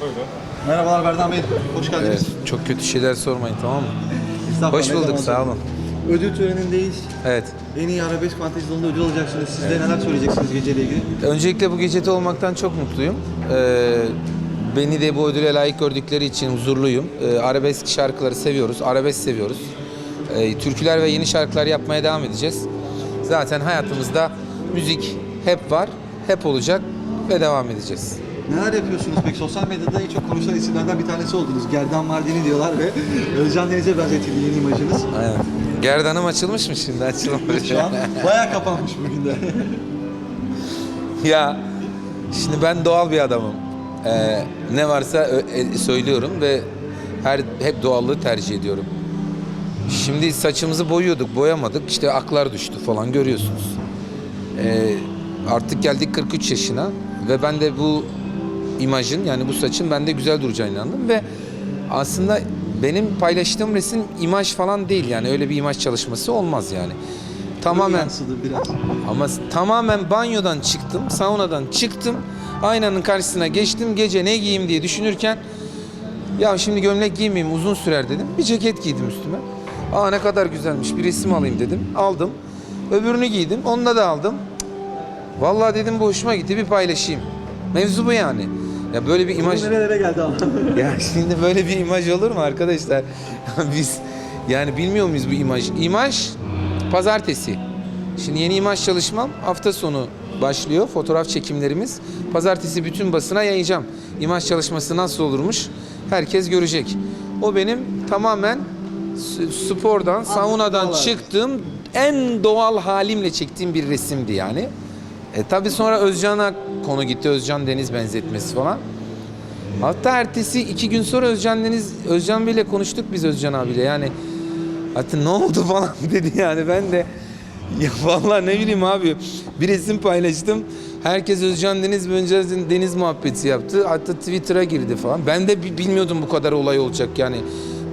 Buyurun. Merhabalar Berdan Bey, hoş geldiniz. Evet, çok kötü şeyler sormayın tamam mı? Estağfurullah, Hoş ne bulduk zaman sağ olun. Ödül törenindeyiz. Evet. En iyi arabesk fantezi dalında ödül alacaksınız. Siz de neler söyleyeceksiniz geceyle ilgili? Öncelikle bu gecede olmaktan çok mutluyum. Ee, beni de bu ödüle layık gördükleri için huzurluyum. Ee, arabesk şarkıları seviyoruz, arabesk seviyoruz. Ee, türküler ve yeni şarkılar yapmaya devam edeceğiz. Zaten hayatımızda müzik hep var, hep olacak ve devam edeceğiz. Neler yapıyorsunuz peki? Sosyal medyada en çok konuşulan isimlerden bir tanesi oldunuz. Gerdan Mardini diyorlar ve Özcan Deniz'e benzetildi yeni imajınız. Aynen. Gerdanım açılmış mı şimdi? Açılmamış. Şu an bayağı kapanmış bugün de. Ya şimdi ben doğal bir adamım. Ee, ne varsa e, söylüyorum ve her hep doğallığı tercih ediyorum. Şimdi saçımızı boyuyorduk, boyamadık. İşte aklar düştü falan görüyorsunuz. Ee, artık geldik 43 yaşına ve ben de bu imajın yani bu saçın bende güzel duracağına inandım ve aslında benim paylaştığım resim imaj falan değil yani öyle bir imaj çalışması olmaz yani. Tamamen biraz. ama tamamen banyodan çıktım, saunadan çıktım. Aynanın karşısına geçtim. Gece ne giyeyim diye düşünürken ya şimdi gömlek giymeyeyim uzun sürer dedim. Bir ceket giydim üstüme. Aa ne kadar güzelmiş bir resim alayım dedim. Aldım. Öbürünü giydim. Onunla da aldım. Vallahi dedim bu hoşuma gitti bir paylaşayım. Mevzu bu yani. Ya böyle bir imaj... Nerelere geldi ama. Ya şimdi böyle bir imaj olur mu arkadaşlar? Biz yani bilmiyor muyuz bu imaj? İmaj pazartesi. Şimdi yeni imaj çalışmam hafta sonu başlıyor. Fotoğraf çekimlerimiz. Pazartesi bütün basına yayacağım. İmaj çalışması nasıl olurmuş herkes görecek. O benim tamamen spordan, saunadan doğal çıktığım en doğal halimle çektiğim bir resimdi yani. E tabi sonra Özcan'a konu gitti. Özcan Deniz benzetmesi falan. Hatta ertesi iki gün sonra Özcan Deniz, Özcan Bey'le konuştuk biz Özcan abiyle yani. Hatta ne oldu falan dedi yani ben de ya vallahi ne bileyim abi bir resim paylaştım. Herkes Özcan Deniz Özcan Deniz muhabbeti yaptı. Hatta Twitter'a girdi falan. Ben de bi- bilmiyordum bu kadar olay olacak yani.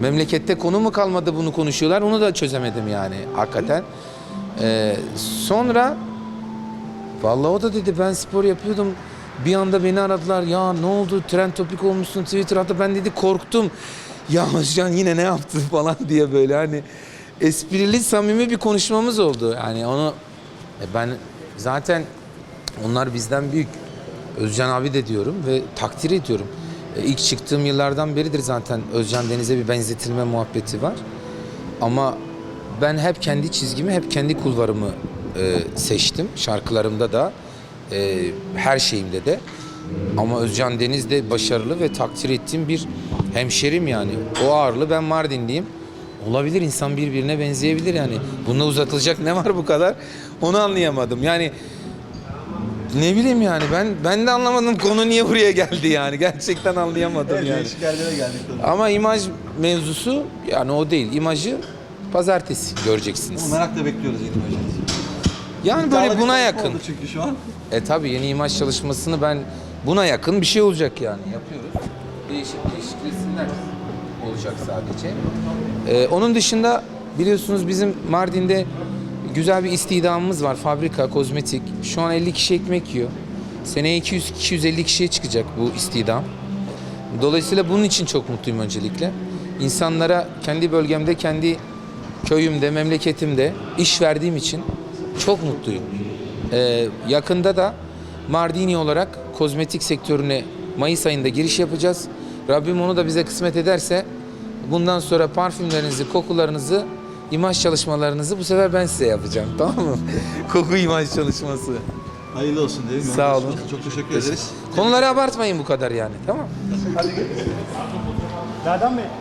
Memlekette konu mu kalmadı bunu konuşuyorlar onu da çözemedim yani hakikaten. Ee, sonra Vallahi o da dedi ben spor yapıyordum. Bir anda beni aradılar. Ya ne oldu? Trend topik olmuşsun Twitter. Hatta ben dedi korktum. Ya Özcan yine ne yaptı falan diye böyle hani esprili samimi bir konuşmamız oldu. Yani onu e, ben zaten onlar bizden büyük. Özcan abi de diyorum ve takdir ediyorum. E, İlk çıktığım yıllardan beridir zaten Özcan Deniz'e bir benzetilme muhabbeti var. Ama ben hep kendi çizgimi, hep kendi kulvarımı e, seçtim. Şarkılarımda da, e, her şeyimde de. Ama Özcan Deniz de başarılı ve takdir ettiğim bir hemşerim yani. O ağırlı ben Mardinliyim. Olabilir insan birbirine benzeyebilir yani. Bunda uzatılacak ne var bu kadar? Onu anlayamadım. Yani ne bileyim yani ben ben de anlamadım konu niye buraya geldi yani. Gerçekten anlayamadım Evet, yani. değişik yerlere geldik tabii. Ama imaj mevzusu yani o değil. İmajı pazartesi göreceksiniz. Merakla bekliyoruz imajınızı. Yani İddialı böyle bir buna çalışma yakın. oldu çünkü şu an. E tabi yeni imaj çalışmasını ben buna yakın bir şey olacak yani. Yapıyoruz. Değişik değişik resimler olacak sadece. E, onun dışında biliyorsunuz bizim Mardin'de güzel bir istihdamımız var. Fabrika, kozmetik. Şu an 50 kişi ekmek yiyor. Seneye 200-250 kişiye çıkacak bu istihdam. Dolayısıyla bunun için çok mutluyum öncelikle. İnsanlara kendi bölgemde, kendi köyümde, memleketimde iş verdiğim için çok mutluyum. Ee, yakında da Mardini olarak kozmetik sektörüne Mayıs ayında giriş yapacağız. Rabbim onu da bize kısmet ederse bundan sonra parfümlerinizi, kokularınızı, imaj çalışmalarınızı bu sefer ben size yapacağım. Tamam mı? Koku imaj çalışması. Hayırlı olsun diyelim. Sağ olun. Çok teşekkür ederiz. Konuları abartmayın bu kadar yani. Tamam? Berdan Bey,